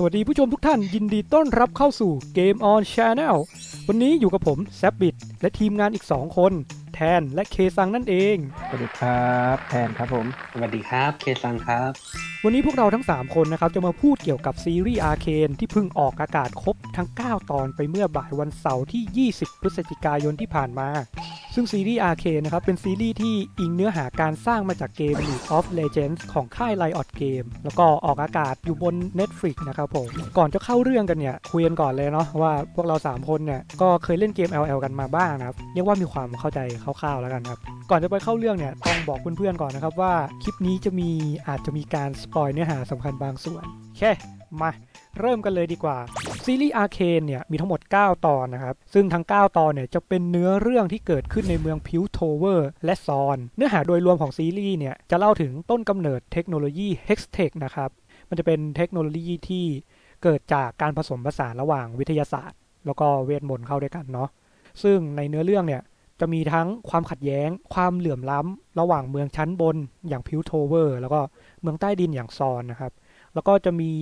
สวัสดีผู้ชมทุกท่านยินดีต้อนรับเข้าสู่ Game On Channel วันนี้อยู่กับผมแซบบิดและทีมงานอีก 2 คน แทนและเคซังนั่นเอง สวัสดีครับแทนครับผมสวัสดีครับเคซังครับ วันนี้พวกเราทั้ง 3 คนนะครับ จะมาพูดเกี่ยวกับซีรีส์อาร์เคนที่เพิ่งออกอากาศครบทั้ง 9 ตอนไปเมื่อบ่ายวันเสาร์ที่ 20 พฤศจิกายนที่ผ่านมา ซึ่งซีรีส์อาร์เคนนะครับ เป็นซีรีส์ที่อิงเนื้อหาการสร้างมาจากเกม League of Legends ของค่าย Riot Game แล้วก็ออกอากาศอยู่บน Netflix นะครับผม ก่อนจะเข้าเรื่องกันเนี่ย คุยกันก่อนเลยเนาะว่าพวกเรา 3 คนเนี่ย ก็เคยเล่นเกม LL กันมาบ้างนะครับ เรียกว่ามีความเข้าใจคร่าวๆแล้วกันครับ ก่อนจะไปเข้าเรื่องเนี่ย ต้องบอกเพื่อนๆก่อนนะครับว่าคลิปนี้จะมีอาจจะมีการสปอยเนื้อหาสำคัญบางส่วนโอเคมาเริ่มกันเลยดีกว่า ซีรีส์อาร์เคนเนี่ยมีทั้งหมด 9 ตอนนะครับ ซึ่งทั้ง 9 ตอนเนี่ยจะเป็นเนื้อเรื่องที่เกิดขึ้นในเมืองพิวโทเวอร์และซอน เนื้อหาโดยรวมของซีรีส์เนี่ยจะเล่าถึงต้นกำเนิดเทคโนโลยี Hextech นะครับ มันจะเป็นเทคโนโลยีที่เกิดจากการผสมผสานระหว่างวิทยาศาสตร์ แล้วก็เวทมนต์เข้าด้วยกันเนาะซึ่งในเนื้อเรื่องเนี่ยจะมีทั้งความขัดแย้ง ความเหลื่อมล้ำ ระหว่างเมืองชั้นบนอย่างพิวโทเวอร์ แล้วก็เมืองใต้ดินอย่างซอนนะครับ แล้วก็จะมี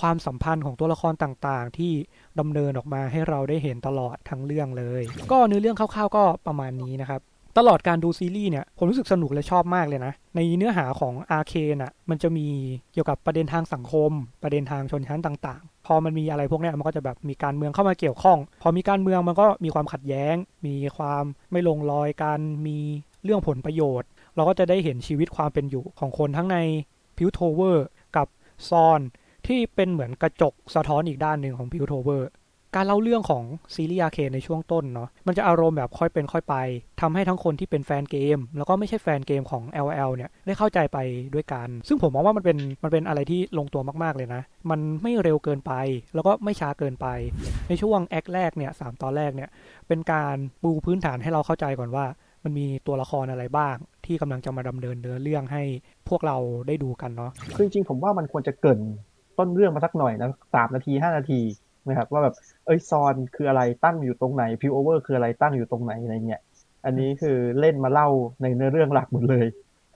ความสัมพันธ์ของตัวละครต่างๆ ที่ดำเนินออกมาให้เราได้เห็นตลอดทั้งเรื่องเลย ก็เนื้อเรื่องคร่าวๆก็ประมาณนี้นะครับตลอดการดูซีรีส์เนี่ยผมรู้สึกสนุกและชอบมากเลยนะ ในเนื้อหาของอาร์เคนอะมันจะมีเกี่ยวกับประเด็นทางสังคม ประเด็นทางชนชั้นต่าง ๆ พอมันมีอะไรพวกนี้มันก็จะแบบมีการเมืองเข้ามาเกี่ยวข้อง พอมีการเมืองมันก็มีความขัดแย้ง มีความไม่ลงรอยกันมีเรื่องผลประโยชน์ เราก็จะได้เห็นชีวิตความเป็นอยู่ของคนทั้งในพิวโทเวอร์กับซอน ที่เป็นเหมือนกระจกสะท้อนอีกด้านหนึ่งของพิวโทเวอร์การเล่าเรื่องของซีรีส์อาเคนในช่วงต้นเนาะมันจะอารมณ์แบบค่อยเป็นค่อยไปทำให้ทั้งคนที่เป็นแฟนเกม แล้วก็ไม่ใช่แฟนเกมของ LL เนี่ยได้เข้าใจไปด้วยกัน ซึ่งผมมองว่ามันเป็นมันเป็นอะไรที่ลงตัวมากๆเลยนะ มันไม่เร็วเกินไป แล้วก็ไม่ช้าเกินไป ในช่วงแอคแรกเนี่ยสามตอนแรกเนี่ยเป็นการปูพื้นฐานให้เราเข้าใจก่อนว่า มันมีตัวละครอะไรบ้าง ที่กำลังจะมาดำเนินเนื้อเรื่องให้พวกเราได้ดูกันเนาะคือจริงๆผมว่ามันควรจะเกิน ต้นเรื่องมาสักหน่อยนะสามนาทีห้านาทีนะครับว่าแบบเอ้ยซอนคืออะไรตั้งอยู่ตรงไหนพิวโอเวอร์คืออะไรตั้งอยู่ตรงไหนอะไรเงี้ยอันนี้คือเล่นมาเล่าในเนื้อเรื่องหลักหมดเลย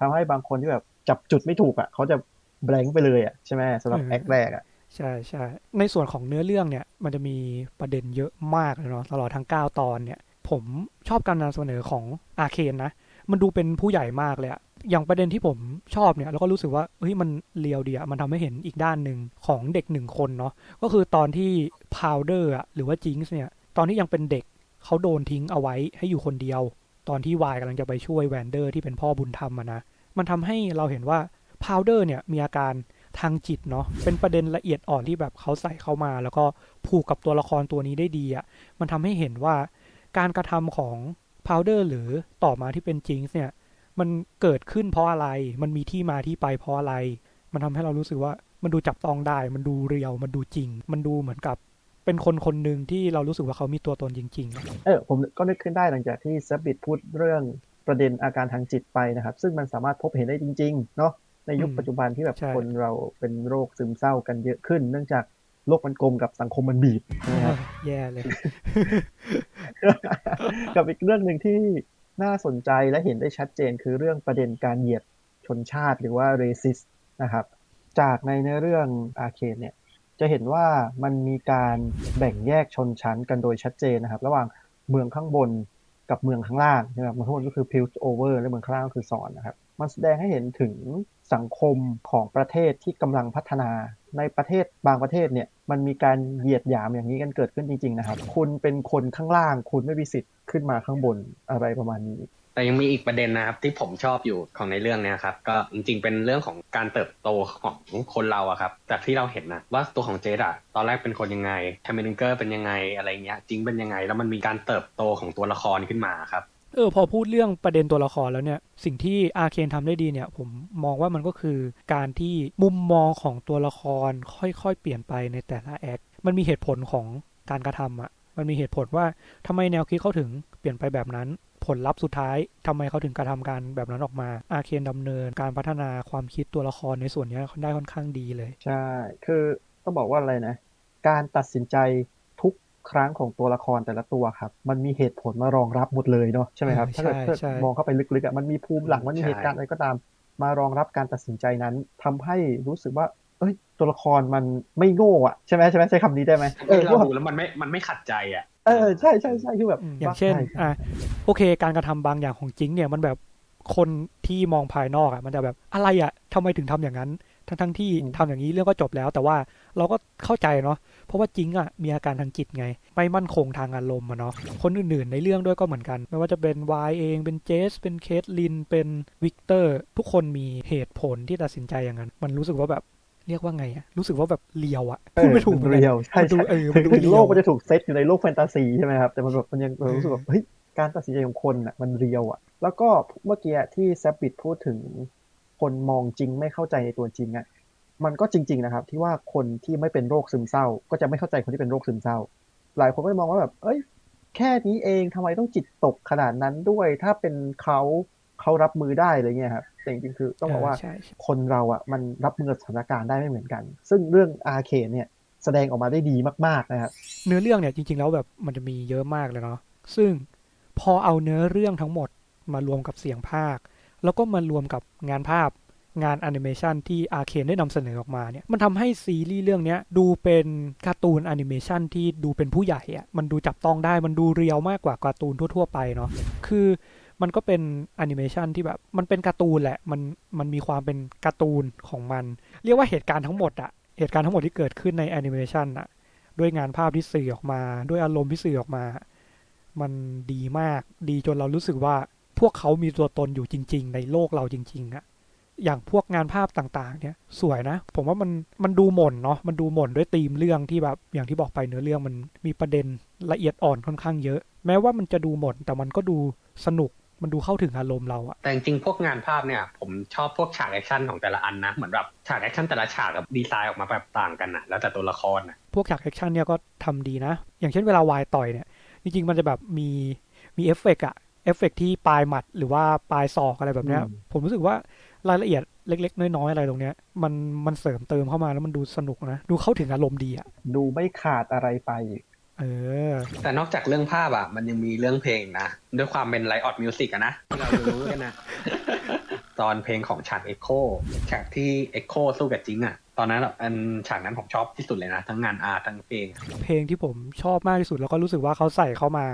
ทำให้บางคนที่แบบจับจุดไม่ถูกอะเขาจะแบงค์ไปเลยอะใช่ไหมสำหรับอืมแอคแรกอะใช่ใช่ในส่วนของเนื้อเรื่องเนี่ย มันจะมีประเด็นเยอะมากเลยเนาะตลอดทั้ง 9 ตอนเนี่ย ผมชอบการนำเสนอของอาเคนนะ มันดูเป็นผู้ใหญ่มากเลยอะ อย่างประเด็นที่ผมชอบเนี่ยแล้วก็รู้สึกว่าเฮ้ยมันเลียวดีอะมันทำให้เห็นอีกด้านหนึ่งของเด็กหนึ่งคนเนาะก็คือตอนที่พาวเดอร์อะหรือว่าจิงส์เนี่ย ตอนที่ยังเป็นเด็กเขาโดนทิ้งเอาไว้ให้อยู่คนเดียว ตอนที่วายกำลังจะไปช่วยแวนเดอร์ที่เป็นพ่อบุญธรรมอะนะมันทำให้เราเห็นว่าพาวเดอร์เนี่ยมีอาการทางจิตเนาะเป็นประเด็นละเอียดอ่อนที่แบบเขาใส่เข้ามา แล้วก็ผูกกับตัวละครตัวนี้ได้ดีอะ่ะมันทำให้เห็นว่าการกระทำของพาวเดอร์หรือต่อมาที่เป็นจิงส์เนี่ย มันเกิดขึ้นเพราะอะไร มันมีที่มาที่ไปเพราะอะไร มันทำให้เรารู้สึกว่ามันดูจับต้องได้ มันดูเรียว มันดูจริง มันดูเหมือนกับเป็นคนคนหนึ่งที่เรารู้สึกว่าเขามีตัวตนจริงๆอะเออผมก็นึกขึ้นได้หลังจากที่ซับบิดพูดเรื่องประเด็นอาการทางจิตไปนะครับ ซึ่งมันสามารถพบเห็นได้จริง ๆ เนาะในยุคปัจจุบันที่แบบคนเราเป็นโรคซึมเศร้ากันเยอะขึ้น เนื่องจากโลกมันกลมกับสังคมมันบีบนะครับแย่เลย กับอีกเรื่องหนึ่งที่ น่าสนใจและเห็นได้ชัดเจนคือเรื่องประเด็นการเหยียดชนชาติหรือว่า racist นะครับ จากในเนื้อเรื่องอาเคนเนี่ยจะเห็นว่ามันมีการแบ่งแยกชนชั้นกันโดยชัดเจนนะครับ ระหว่างเมืองข้างบนกับเมืองข้างล่างนะครับเมืองข้างบนก็คือ Pills Over และเมืองข้างล่างก็คือซอนนะครับ มันแสดงให้เห็นถึงสังคมของประเทศที่กำลังพัฒนา ในประเทศบางประเทศเนี่ยมันมีการเหยียดหยามอย่างนี้กันเกิดขึ้นจริงๆนะครับ คุณเป็นคนข้างล่าง คุณไม่มีสิทธิ์ขึ้นมาข้างบนอะไรประมาณนี้ แต่ยังมีอีกประเด็นนะครับที่ผมชอบอยู่ของในเรื่องเนี้ยครับก็จริงๆเป็นเรื่องของการเติบโตของคนเราอะครับจากที่เราเห็นนะว่าตัวของเจดอะตอนแรกเป็นคนยังไงแทมเมนิเกอร์เป็นยังไงอะไรเงี้ยจริงเป็นยังไง แล้วมันมีการเติบโตของตัวละครขึ้นมาครับ เออพอพูดเรื่องประเด็นตัวละครแล้วเนี่ย สิ่งที่อาเคนทำได้ดีเนี่ย ผมมองว่ามันก็คือการที่มุมมองของตัวละครค่อยๆ เปลี่ยนไปในแต่ละแอคมันมีเหตุผลของการกระทำอะมันมีเหตุผลว่าทำไมแนวคิดเขาถึงเปลี่ยนไปแบบนั้น ผลลัพธ์สุดท้ายทำไมเขาถึงกระทำการแบบนั้นออกมา อาเคนดำเนินการพัฒนาความคิดตัวละครในส่วนนี้ได้ค่อนข้างดีเลย ใช่ คือต้องบอกว่าอะไรนะ การตัดสินใจ ครั้งของตัวละครแต่ละตัวครับ มันมีเหตุผลมารองรับหมดเลยเนาะใช่ไหมครับใช่ถ้าเกิดใช่ถ้าใช่มองเข้าไปลึกๆอะมันมีภูมิหลังมันมีใช่เหตุการณ์อะไรก็ตาม มารองรับการตัดสินใจนั้นทำให้รู้สึกว่า เอ้ย ตัวละครมันไม่โง่อะใช่ไหมใช่ไหมใช้คำนี้ได้ไหมเอที่อเราว่าดูแล้วมันไม่มันไม่ขัดใจอะเออใช่ใช่ใช่คือแบบอืมอย่างเช่นใอะโอเค การกระทำบางอย่างของจิงเนี่ยมันแบบคนที่มองภายนอกอะมันจะแบบอะไรอะทำไมถึงทำอย่างนั้น ทั้งทั้งๆที่อืมทำอย่างนี้เรื่องก็จบแล้ว แต่ว่าเราก็เข้าใจเนาะเพราะว่าจิงอะมีอาการทางจิตไง ไม่มั่นคงทางอารมณ์อะเนาะคนอื่นๆในเรื่องด้วยก็เหมือนกัน ไม่ว่าจะเป็นวายเองเป็นเจส เป็นเคทลิน เป็นวิกเตอร์ ทุกคนมีเหตุผลที่ตัดสินใจอย่างนั้น มันรู้สึกว่าแบบเรียกว่าไงอะรู้สึกว่าแบบเลียวอะพูดไม่ถูกเออมันเรียวใช่มันดูใช่เออมันดูคือเรียวโลกมันจะถูกเซตอยู่ในโลกแฟนตาซีใช่ไหมครับแต่มันแบบมันยังเออรู้สึกแบบเฮ้ยการตัดสินใจของคนอะมันเรียวอะแล้วก็เมื่อกี้ที่แซปปิดพูดถึง คนมองจริงไม่เข้าใจในตัวจริงอะมันก็จริง ๆนะครับ ที่ว่าคนที่ไม่เป็นโรคซึมเศร้า ก็จะไม่เข้าใจคนที่เป็นโรคซึมเศร้า หลายคนก็จะมองว่าแบบเอ้ย แค่นี้เองทำไมต้องจิตตกขนาดนั้นด้วย ถ้าเป็นเขาเขารับมือได้อะไรเงี้ยครับแต่จริงๆคือต้องบอกว่าใช่ใช่คนเราอะมันรับมือกับสถานการณ์ได้ไม่เหมือนกัน ซึ่งเรื่องอาเคนเนี่ยแสดงออกมาได้ดีมากๆนะครับเนื้อเรื่องเนี่ยจริง ๆ แล้วแบบมันจะมีเยอะมากเลยเนาะซึ่งพอเอาเนื้อเรื่องทั้งหมดมารวมกับเสียงภาค แล้วก็มารวมกับงานภาพงานแอนิเมชันที่อาเคนได้นำเสนอออกมาเนี่ยมันทำให้ซีรีส์เรื่องนี้ดูเป็นการ์ตูนแอนิเมชันที่ดูเป็นผู้ใหญ่อะมันดูจับต้องได้มันดูเรียวมากกว่าการ์ตูนทั่ว ๆ ไปเนาะคือมันก็เป็นแอนิเมชันที่แบบมันเป็นการ์ตูนแหละมันมันมีความเป็นการ์ตูนของมัน เรียกว่าเหตุการณ์ทั้งหมดอะเหตุการณ์ทั้งหมดที่เกิดขึ้นในแอนิเมชันอะด้วยงานภาพที่สื่อออกมา ด้วยอารมณ์ที่สื่อออกมา มันดีมากดีจนเรารู้สึกว่า พวกเขามีตัวตนอยู่จริง ๆ ในโลกเราจริงๆอะอย่างพวกงานภาพต่างๆ เนี่ย สวยนะ ผมว่ามันมันดูหม่นเนาะมันดูหม่นด้วยธีมเรื่องที่แบบ อย่างที่บอกไปเนื้อเรื่องมันมีประเด็นละเอียดอ่อนค่อนข้างเยอะ แม้ว่ามันจะดูหม่นแต่มันก็ดูสนุกมันดูเข้าถึงอารมณ์เราอะแต่จริงๆพวกงานภาพเนี่ย ผมชอบพวกฉากแอคชั่นของแต่ละอันนะ เหมือนแบบฉากแอคชั่นแต่ละฉากกับดีไซน์ออกมาแบบต่างกันนะแล้วแต่ตัวละครนะพวกฉากแอคชั่นเนี่ยก็ทำดีนะ อย่างเช่นเวลาวายต่อยเนี่ย จริงๆมันจะแบบมีมีเอฟเฟกต์อะ เอฟเฟกต์ที่ปลายหมัดหรือว่าปลายศอกอะไรแบบเนี้ยอืมผมรู้สึกว่ารายละเอียดเล็ก ๆ น้อยๆอะไรตรงเนี้ย มันมันเสริมเติมเข้ามาแล้วมันดูสนุกนะ ดูเข้าถึงอารมณ์ดีอะดูไม่ขาดอะไรไปเออ แต่นอกจากเรื่องภาพอะมันยังมีเรื่องเพลงนะ ด้วยความเป็นไลออดมิวสิกอะนะที่เรารู้กันนะตอนเพลงของฉากเอ็กโคฉากที่เอ็กโคสู้กับจิงอะตอนนั้นอะอันฉากนั้นผมชอบที่สุดเลยนะ ทั้งงานอาร์ตทั้งเพลง เพลงที่ผมชอบมากที่สุดแล้วก็รู้สึกว่าเขาใส่เข้ามา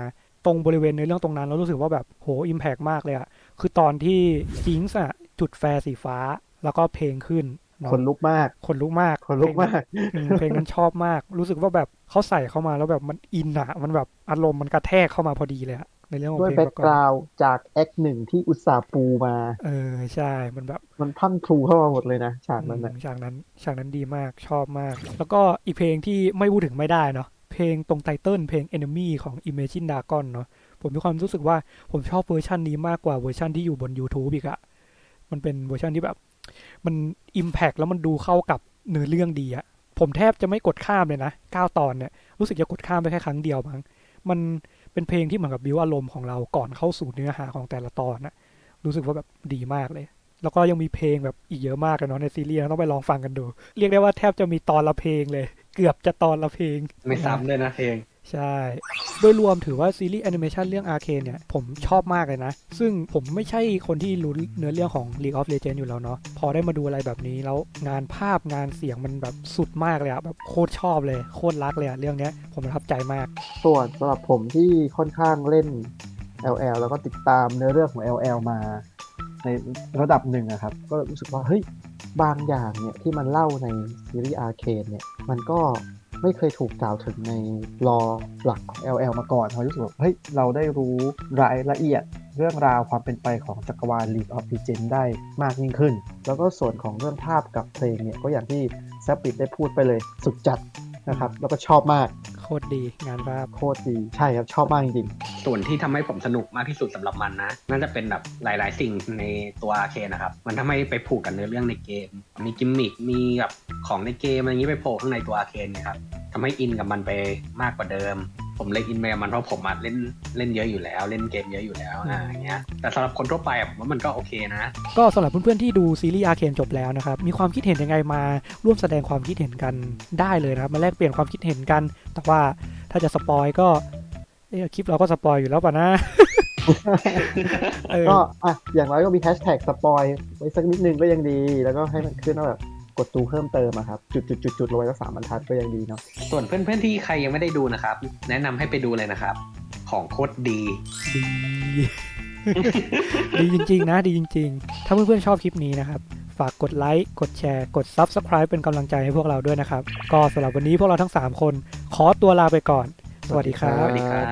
ตรงบริเวณในเรื่องตรงนั้น แล้วรู้สึกว่าแบบโหอิมแพกมากเลยอะคือตอนที่จิงส์อะจุดแฟร์สีฟ้าแล้วก็เพลงขึ้นเนาะคนลุกมากคนลุกมากคนลุกมากอืมเพลงนั้นชอบมาก รู้สึกว่าแบบเขาใส่เข้ามาแล้วแบบมันอินอะมันแบบอารมณ์มันกระแทกเข้ามาพอดีเลยอะในเรื่องของด้วยเพลงแบ็กประกอบกราวจากแอคหนึ่งที่อุตสาห์ปูมา เออใช่ มันแบบ มันพันทรูเข้ามาหมดเลยนะ ฉากนั้นอืนะมฉากนั้น ฉากนั้นดีมากชอบมาก แล้วก็อีกเพลงที่ไม่พูดถึงไม่ได้เนาะ เพลงตรงไตเติลเพลง Enemy ของ Imagine Dragon เนาะผมมีความรู้สึกว่าผมชอบเวอร์ชันนี้มากกว่าเวอร์ชันที่อยู่บน YouTube อีกอะมันเป็นเวอร์ชันที่แบบ มัน Impact แล้วมันดูเข้ากับเนื้อเรื่องดีอะผมแทบจะไม่กดข้ามเลยนะ9ตอนเนี่ยรู้สึกจะกดข้ามไปแค่ครั้งเดียวมั้งมันเป็นเพลงที่เหมือนกับบิวอารมณ์ของเราก่อนเข้าสู่เนื้อหาของแต่ละตอนนะรู้สึกว่าแบบดีมากเลย แล้วก็ยังมีเพลงแบบอีกเยอะมากเลยเนาะในซีรีส์ต้องไปลองฟังกันดู เรียกได้ว่าแทบจะมีตอนละเพลงเลย เกือบจะตอนละเพลง ไม่ซ้ำด้วยนะเพลง ใช่ โดยรวมถือว่าซีรีส์แอนิเมชันเรื่องอาร์เคนเนี่ย ผมชอบมากเลยนะ ซึ่งผมไม่ใช่คนที่รู้เนื้อเรื่องของ League of Legends อยู่แล้วเนาะพอได้มาดูอะไรแบบนี้แล้วงานภาพงานเสียงมันแบบสุดมากเลยอะแบบโคตรชอบเลย โคตรรักเลยอะเรื่องเนี้ยผมประทับใจมาก ส่วนสำหรับผมที่ค่อนข้างเล่น LL แล้วก็ติดตามเนื้อเรื่องของ LL มา ในระดับหนึ่งอะครับ ก็รู้สึกว่าเฮ้ยบางอย่างเนี่ยที่มันเล่าในซีรีส์อาร์เคนเนี่ยมันก็ไม่เคยถูกกล่าวถึงในรอหลักของ LL มาก่อนเรารู้สึกว่าเฮ้ยเราได้รู้รายละเอียดเรื่องราวความเป็นไปของจักรวาล League of Legends ได้มากยิ่งขึ้น แล้วก็ส่วนของเรื่องภาพกับเพลงเนี่ยก็อย่างที่แซปปิดได้พูดไปเลยสุดจัดนะครับ แล้วก็ชอบมาก คตรดีงานภาพโคตรดีใช่ครับชอบมากจริงส่วนที่ทำให้ผมสนุกมากที่สุดสำหรับมันนะ น่าจะเป็นแบบหลาย ๆ สิ่งในตัวอาร์เคนนะครับ มันทำให้ไปผูกกับเนื้อเรื่องในเกม มีกิมมิคมีแบบของในเกมอะไรอย่างนี้ไปโผล่ข้างในตัวอาร์เคนเนี่ยครับทำให้อินกับมันไปมากกว่าเดิม ผมเลยอินไปกับมันเพราะผมอะเล่นเล่นเยอะอยู่แล้ว เล่นเกมเยอะอยู่แล้วอ่าอย่างเงี้ยแต่สำหรับคนทั่วไปอะผมว่ามันก็โอเคนะ ก็สำหรับเพื่อนๆที่ดูซีรีส์อาร์เคนจบแล้วนะครับมีความคิดเห็นยังไงมาร่วมแสดงความคิดเห็นกันได้เลยนะครับมาแลกเปลี่ยนความคิดเห็นกัน แต่ว่าถ้าจะสปอยก็เอ้ยคลิปเราก็สปอยอยู่แล้วป่ะนะเออๆก็อะอย่างน้อยก็มีแฮชแท็กสปอยไว้สักนิดนึงก็ยังดี แล้วก็ให้มันขึ้นว่าแบบ กดดูเพิ่มเติมอะครับ จุดจุดจุดจุดๆๆๆลงไปสักสามบรรทัดก็ยังดีเนาะส่วนเพื่อนๆที่ใครยังไม่ได้ดูนะครับ แนะนำให้ไปดูเลยนะครับ ของโคตรดี ดี ดีจริงๆนะ ดีจริง ๆ ถ้าเพื่อนๆชอบคลิปนี้นะครับ ฝากกดไลค์ กดแชร์ กด Subscribe เป็นกำลังใจให้พวกเราด้วยนะครับ ก็สำหรับวันนี้พวกเราทั้ง 3 คน ขอตัวลาไปก่อน สวัสดีครัสบ วัสดีครับ